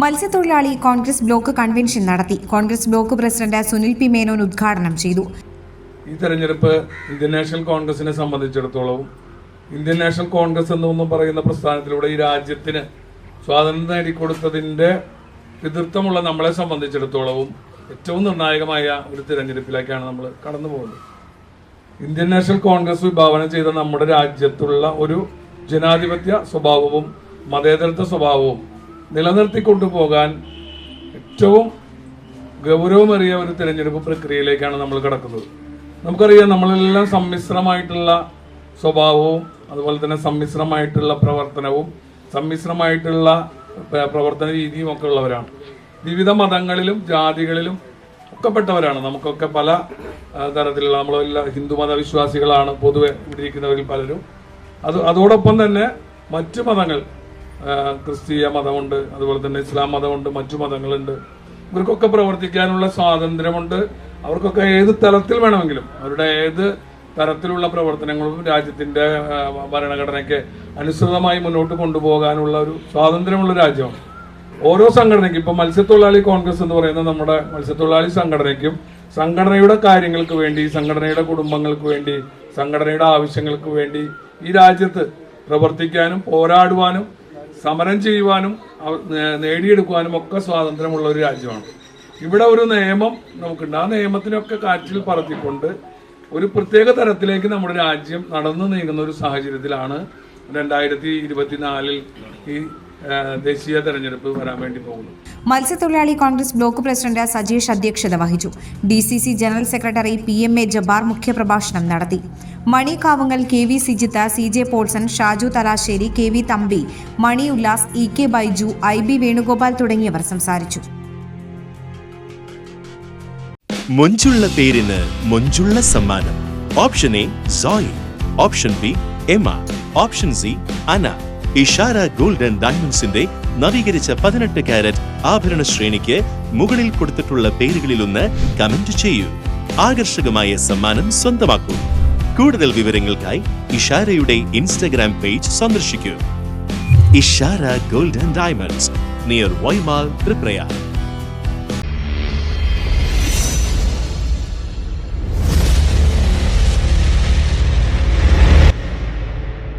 മത്സ്യത്തൊഴിലാളി Congress block convention നടത്തി. Congress block president Sunil P Menon ഉദ്ഘാടനം ചെയ്തു. ഈ തെരഞ്ഞെടുപ്പ് ഇന്ത്യൻ നാഷണൽ കോൺഗ്രസിനെ സംബന്ധിച്ചിടത്തോളം ഇന്ത്യൻ നാഷണൽ കോൺഗ്രസ് എന്നൊന്നും പറയുന്ന പ്രസ്ഥാനത്തിലൂടെ ഈ രാജ്യത്തിന് സ്വാതന്ത്ര്യം നേടിക്കൊടുത്തതിന്റെ പിതൃത്വമുള്ള നമ്മളെ സംബന്ധിച്ചിടത്തോളവും ഏറ്റവും നിർണായകമായ ഒരു തിരഞ്ഞെടുപ്പിലേക്കാണ് നമ്മൾ കടന്നു പോകുന്നത്. ഇന്ത്യൻ നാഷണൽ കോൺഗ്രസ് വിഭാവനം ചെയ്ത നമ്മുടെ രാജ്യത്തുള്ള ഒരു ജനാധിപത്യ സ്വഭാവവും മതേതരത്വ സ്വഭാവവും നിലനിർത്തിക്കൊണ്ടുപോകാൻ ഏറ്റവും ഗൗരവമേറിയ ഒരു തിരഞ്ഞെടുപ്പ് പ്രക്രിയയിലേക്കാണ് നമ്മൾ കിടക്കുന്നത്. നമുക്കറിയാം നമ്മളെല്ലാം സമ്മിശ്രമായിട്ടുള്ള സ്വഭാവവും അതുപോലെ തന്നെ സമ്മിശ്രമായിട്ടുള്ള പ്രവർത്തനവും സമ്മിശ്രമായിട്ടുള്ള പ്രവർത്തന രീതിയും ഒക്കെ ഉള്ളവരാണ്. വിവിധ മതങ്ങളിലും ജാതികളിലും ഒക്കെ പെട്ടവരാണ് നമുക്കൊക്കെ പല തരത്തിലുള്ള നമ്മളെല്ലാം ഹിന്ദു മതവിശ്വാസികളാണ് പൊതുവെ ഇവിടെ ഇരിക്കുന്നവരിൽ പലരും. അത് അതോടൊപ്പം തന്നെ മറ്റു മതങ്ങൾ ക്രിസ്തീയ മതമുണ്ട് അതുപോലെ തന്നെ ഇസ്ലാം മതമുണ്ട് മറ്റു മതങ്ങളുണ്ട്. ഇവർക്കൊക്കെ പ്രവർത്തിക്കാനുള്ള സ്വാതന്ത്ര്യമുണ്ട്. അവർക്കൊക്കെ ഏത് തലത്തിൽ വേണമെങ്കിലും അവരുടെ ഏത് തരത്തിലുള്ള പ്രവർത്തനങ്ങളും രാജ്യത്തിന്റെ ഭരണഘടനയ്ക്ക് അനുസൃതമായി മുന്നോട്ട് കൊണ്ടുപോകാനുള്ള ഒരു സ്വാതന്ത്ര്യമുള്ള രാജ്യമാണ്. ഓരോ സംഘടനയ്ക്കും ഇപ്പൊ മത്സ്യത്തൊഴിലാളി കോൺഗ്രസ് എന്ന് പറയുന്ന നമ്മുടെ മത്സ്യത്തൊഴിലാളി സംഘടനയ്ക്കും സംഘടനയുടെ കാര്യങ്ങൾക്ക് വേണ്ടി സംഘടനയുടെ കുടുംബങ്ങൾക്ക് വേണ്ടി സംഘടനയുടെ ആവശ്യങ്ങൾക്ക് വേണ്ടി ഈ രാജ്യത്ത് പ്രവർത്തിക്കാനും പോരാടുവാനും സമരം ചെയ്യുവാനും നേടിയെടുക്കുവാനും ഒക്കെ സ്വാതന്ത്ര്യമുള്ള ഒരു രാജ്യമാണ്. ഇവിടെ ഒരു നിയമം നമുക്കുണ്ട്. ആ നിയമത്തിനൊക്കെ കാറ്റിൽ പറത്തിക്കൊണ്ട് ഒരു പ്രത്യേക തരത്തിലേക്ക് നമ്മുടെ രാജ്യം നടന്നു നീങ്ങുന്ന ഒരു സാഹചര്യത്തിലാണ് രണ്ടായിരത്തി ഇരുപത്തിനാലിൽ ഈ ദേശീയ തെരഞ്ഞെടുപ്പ് വരാൻ വേണ്ടി പോകുന്നത്. മത്സ്യത്തൊഴിലാളി കോൺഗ്രസ് ബ്ലോക്ക് പ്രസിഡന്റ് സജീഷ് അധ്യക്ഷത വഹിച്ചു. D C C general secretary P M A Jabbar മുഖ്യപ്രഭാഷണം നടത്തി. Mani Kavungal K V Sijith C J Paulson Shaju Thalassery K V Thampi Mani Ullas E K Baiju I B Venugopal തുടങ്ങിയവർ സംസാരിച്ചു. മൊഞ്ചുള്ള പേരിന് മൊഞ്ചുള്ള സമ്മാനം. Option A Zoey option B Emma option C Anna. Ishara Golden ഡയമണ്ട്സിന്റെ നവീകരിച്ച പതിനെട്ട് carrot ആഭരണ ശ്രേണിക്ക് മുകളിൽ കൊടുത്തിട്ടുള്ള പേരുകളിലൊന്ന് കമന്റ് ചെയ്യൂ. ആകർഷകമായ സമ്മാനം സ്വന്തമാക്കൂ. കൂടുതൽ വിവരങ്ങൾക്കായി ഇഷാരയുടെ ഇൻസ്റ്റാഗ്രാം പേജ് സന്ദർശിക്കൂ. Ishara Golden Diamonds near Y Mall Triprayar